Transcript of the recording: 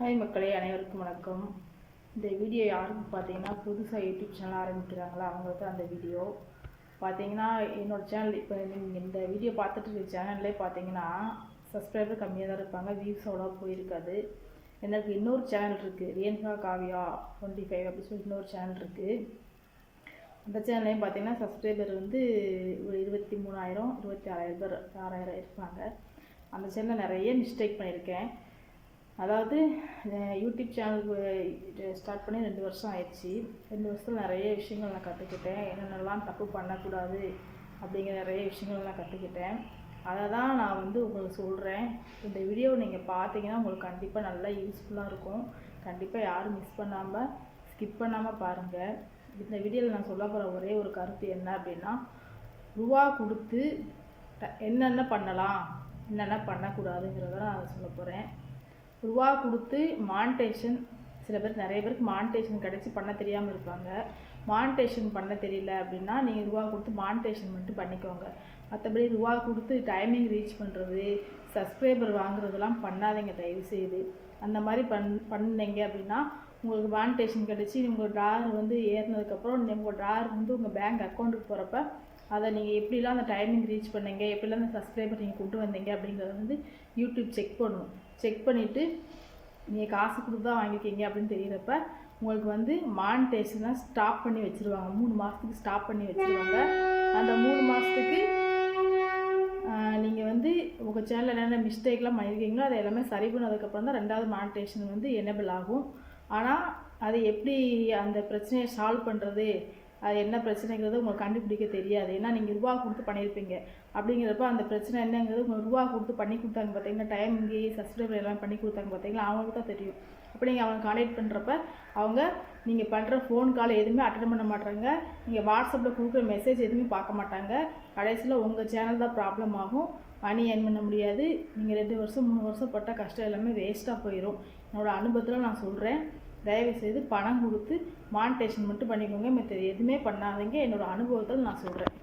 Hi மக்களே அனைவருக்கும் வணக்கம். இந்த வீடியோ யாருக்கு பார்த்தீங்கன்னா புதுசாக யூடியூப் சேனல் ஆரம்பிக்கிறாங்களா அவங்களுக்கு அந்த வீடியோ. பார்த்தீங்கன்னா என்னோட சேனல் இப்போ நீங்கள் இந்த வீடியோ பார்த்துட்டு இருக்க சேனல்லே பார்த்தீங்கன்னா சப்ஸ்கிரைபர் கம்மியாக தான் இருப்பாங்க வியூஸ் அவ்வளோ போயிருக்காது. எனக்கு இன்னொரு சேனல் இருக்குது ரியன்கா காவியா டுவெண்ட்டி ஃபைவ் அப்படி சொல்லி இன்னொரு சேனல் இருக்குது அந்த சேனல்லையும் பார்த்தீங்கன்னா சப்ஸ்கிரைபர் வந்து ஒரு இருபத்தி மூணாயிரம் இருபத்தி ஆறாயிரம் பேர் ஆறாயிரம் இருப்பாங்க. அந்த சேனலில் நிறைய மிஸ்டேக் பண்ணியிருக்கேன். அதாவது யூடியூப் சேனலுக்கு ஸ்டார்ட் பண்ணி ரெண்டு வருஷம் ஆயிடுச்சு. ரெண்டு வருஷத்தில் நிறைய விஷயங்கள் நான் கற்றுக்கிட்டேன் என்னென்னலாம் தப்பு பண்ணக்கூடாது அப்படிங்கிற நிறைய விஷயங்கள் நான் கற்றுக்கிட்டேன் அதை தான் நான் வந்து உங்களுக்கு சொல்கிறேன் இந்த வீடியோ நீங்கள் பார்த்தீங்கன்னா உங்களுக்கு கண்டிப்பாக நல்லா யூஸ்ஃபுல்லாக இருக்கும். கண்டிப்பாக யாரும் மிஸ் பண்ணாமல் ஸ்கிப் பண்ணாமல் பாருங்கள் இந்த வீடியோவில் நான் சொல்ல போகிற ஒரே ஒரு கருத்து என்ன அப்படின்னா ரூபா கொடுத்து ட- என்னென்ன பண்ணலாம் என்னென்ன பண்ணக்கூடாதுங்கிறத நான் சொல்ல போகிறேன் ரூபா கொடுத்து மானிட்டேஷன் சில பேர் நிறைய பேருக்கு மானிட்டேஷன் கிடச்சி பண்ண தெரியாமல் இருப்பாங்க. மானிட்டேஷன் பண்ண தெரியல அப்படின்னா நீங்கள் ரூபா கொடுத்து மானிட்டேஷன் மட்டும் பண்ணிக்கோங்க. மற்றபடி ரூபா கொடுத்து டைமிங் ரீச் பண்ணுறது சப்ஸ்கிரைபர் வாங்குறதெல்லாம் பண்ணாதீங்க தயவு செய்து அந்த மாதிரி பண் பண்ணீங்க அப்படின்னா உங்களுக்கு மானிட்டேஷன் கிடச்சி உங்கள் டார் வந்து ஏறினதுக்கப்புறம் உங்கள் டார் வந்து உங்கள் பேங்க் அக்கௌண்ட்டுக்கு போகிறப்ப அதை நீங்கள் எப்படிலாம் அந்த டைமிங் ரீச் பண்ணீங்க எப்படிலாம் அந்த சப்ஸ்கிரைபர் நீங்கள் கொண்டு வந்தீங்க அப்படிங்கிறத வந்து யூடியூப் செக் பண்ணும் செக் பண்ணிவிட்டு நீங்கள் காசு கொடுத்து தான் வாங்கியிருக்கீங்க அப்படின்னு தெரிகிறப்ப உங்களுக்கு வந்து மானிட்டேஷனை ஸ்டாப் பண்ணி வச்சுருவாங்க. மூணு மாதத்துக்கு ஸ்டாப் பண்ணி வச்சுருவாங்க. அந்த மூணு மாதத்துக்கு நீங்கள் வந்து உங்கள் சேனலில் என்னென்ன மிஸ்டேக்லாம் பண்ணியிருக்கீங்களோ அதை எல்லாமே சரி பண்ணதுக்கப்புறம் தான் ரெண்டாவது மானிட்டேஷன் வந்து எனேபிள் ஆகும். ஆனால் அது எப்படி அந்த பிரச்சனையை சால்வ் பண்ணுறது அது என்ன பிரச்சனைங்கிறது உங்களுக்கு கண்டுபிடிக்க தெரியாது. ஏன்னா நீங்கள் ரூபா கொடுத்து பண்ணியிருப்பீங்க. அப்படிங்கிறப்ப அந்த பிரச்சனை என்னங்கிறது உங்களுக்கு ரூபா கொடுத்து பண்ணி கொடுத்தாங்க பார்த்தீங்கன்னா டைம் இங்கே சப்ஸ்கிரைபர் எல்லாம் பண்ணி கொடுத்தாங்க பார்த்தீங்களா? அவங்களுக்கு தான் தெரியும். அப்போ நீங்கள் அவங்க கான்டாக்ட் பண்ணுறப்ப அவங்க நீங்கள் பண்ணுற ஃபோன் கால் எதுவுமே அட்டன் பண்ண மாட்டாங்க. நீங்கள் வாட்ஸ்அப்பில் கொடுக்குற மெசேஜ் எதுவுமே பார்க்க மாட்டாங்க. கடைசியில் உங்கள் சேனல் தான் ப்ராப்ளம் ஆகும். மணி ஏர்ன் பண்ண முடியாது. நீங்கள் ரெண்டு வருஷம் மூணு வருஷம் பட்ட கஷ்டம் எல்லாமே வேஸ்ட்டாக போயிடும் என்னோடய அனுபவத்தில் நான் சொல்கிறேன் தயவு செய்து பணம் கொடுத்து மானிட்டேஷன் மட்டும் பண்ணிக்கோங்க மற்ற எதுவுமே பண்ணாதீங்க. என்னோடய அனுபவத்தில் நான் சொல்கிறேன்